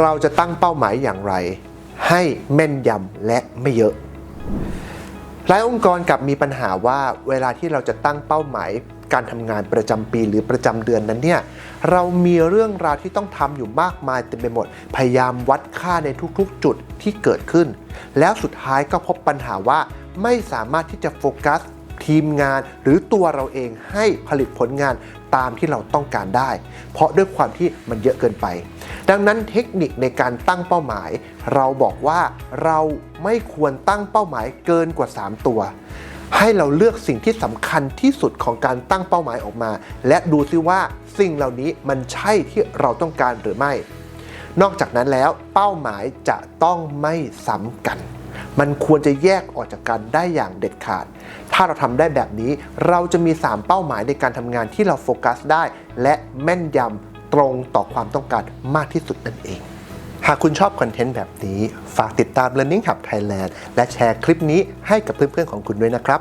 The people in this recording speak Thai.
เราจะตั้งเป้าหมายอย่างไร ให้แม่นยำและไม่เยอะ หลายองค์กรกับมีปัญหาว่าเวลาที่เราจะตั้งเป้าหมาย การทำงานประจำปีหรือประจำเดือนนั้นเนี่ยเรามีเรื่องราวที่ต้องทำอยู่มากมายเต็มไปหมด พยายามวัดค่าในทุกๆ จุดที่เกิดขึ้น แล้วสุดท้ายก็พบปัญหาว่าไม่สามารถที่จะโฟกัสทีมงานหรือตัวเราเองให้ผลิตผลงานตามที่เราต้องการได้ เพราะด้วยความที่มันเยอะเกินไป ดังนั้นเทคนิคในการตั้งเป้าหมาย เราบอกว่าเราไม่ควรตั้งเป้าหมายเกินกว่า 3 ตัว ให้เราเลือกสิ่งที่สำคัญที่สุดของการตั้งเป้าหมายออกมา และดูซิว่าสิ่งเหล่านี้มันใช่ที่เราต้องการหรือไม่ นอกจากนั้นแล้วเป้าหมายจะต้องไม่ซ้ำกันมันควรจะแยกออกจากกันได้อย่างเด็ดขาด ถ้าเราทำได้แบบนี้ เราจะมี 3 เป้าหมายในการทำงานที่เราโฟกัสได้ และแม่นยำ ตรงต่อความต้องการมากที่สุดนั่นเอง หากคุณชอบคอนเทนต์แบบนี้ ฝากติดตาม Learning Hub Thailand และแชร์คลิปนี้ให้กับเพื่อนๆของคุณด้วยนะครับ